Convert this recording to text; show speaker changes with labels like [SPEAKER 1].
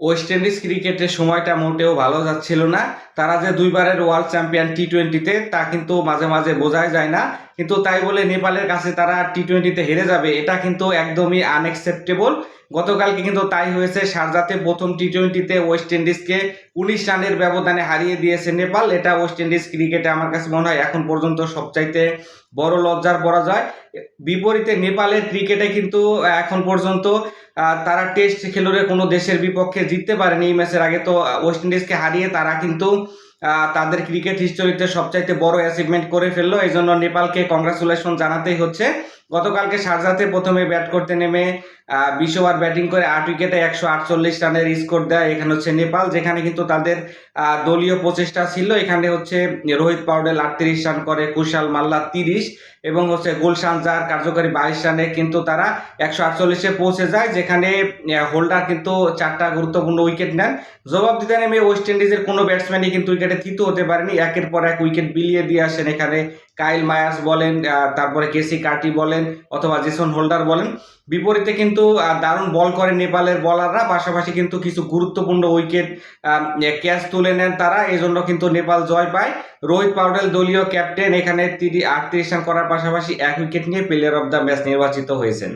[SPEAKER 1] West Indies ক্রিকেটের সময়টা মোটেও ভালো যাচ্ছিল না। তারা যে দুইবারের ওয়ার্ল্ড চ্যাম্পিয়ন টি টোয়েন্টিতে তা কিন্তু মাঝে মাঝে বোঝাই যায় না। কিন্তু তাই বলে নেপালের কাছে তারা টি টোয়েন্টিতে হেরে যাবে, এটা কিন্তু একদমই আনএক্সেপ্টেবল গতকালকে কিন্তু তাই হয়েছে শারজাতে প্রথম টি টোয়েন্টিতে ওয়েস্ট ইন্ডিজকে উনিশ রানের ব্যবধানে হারিয়ে দিয়েছে নেপাল, এটা ওয়েস্ট ইন্ডিজ ক্রিকেটে আমার কাছে মনে হয় এখন পর্যন্ত সবচাইতে বড় লজ্জার পরাজয়। বিপরীতে নেপালের ক্রিকেটে কিন্তু এখন পর্যন্ত তারা টেস্ট খেলুড়ে কোনো দেশের বিপক্ষে জিততে পারেনি, এই ম্যাচের আগে তো ওয়েস্ট ইন্ডিজকে হারিয়ে তারা কিন্তু তাদের ক্রিকেট হিস্টোরিতে সবচাইতে বড় অ্যাচিভমেন্ট করে ফেলল। এই জন্য নেপালকে কংগ্রাচুলেশন জানাতেই হচ্ছে। গতকালকে শারজাতে প্রথমে ব্যাট করতে নেমে বিশ ওভার ব্যাটিং করে আট উইকেটে একশো আটচল্লিশ রানের স্কোর দেয় এখানে হচ্ছে নেপাল, যেখানে কিন্তু তাদের দলীয় প্রচেষ্টা ছিল। এখানে হচ্ছে রোহিত পাউডেল আটত্রিশ রান করে, কুশাল মাল্লা তিরিশ এবং হচ্ছে গুলশান জার কার্যকরী বাইশ রানে কিন্তু তারা একশো আটচল্লিশে পৌঁছে যায়, যেখানে হোল্ডার কিন্তু চারটা গুরুত্বপূর্ণ উইকেট নেন। জবাব দিতে নেমে ওয়েস্ট ইন্ডিজের কোনো ব্যাটসম্যানই কিন্তু উইকেটে থিত হতে পারেনি। একের পর এক উইকেট বিলিয়ে দিয়ে আসেন এখানে কাইল মায়াস বলেন তারপরে কেসি কার্টি বলেন অথবা জেসন হোল্ডার বলেন। বিপরীতে কিন্তু দারুণ বল করে নেপালের বলাররা, পাশাপাশি কিন্তু কিছু গুরুত্বপূর্ণ উইকেট ক্যাচ তুলে নেন তারা। এই জন্য কিন্তু নেপাল জয় পায়। রোহিত পাউডেল দলীয় ক্যাপ্টেন, এখানে তিনি আটত্রিশ রান করার পাশাপাশি এক উইকেট নিয়ে প্লেয়ার অব দ্য ম্যাচ নির্বাচিত হয়েছেন।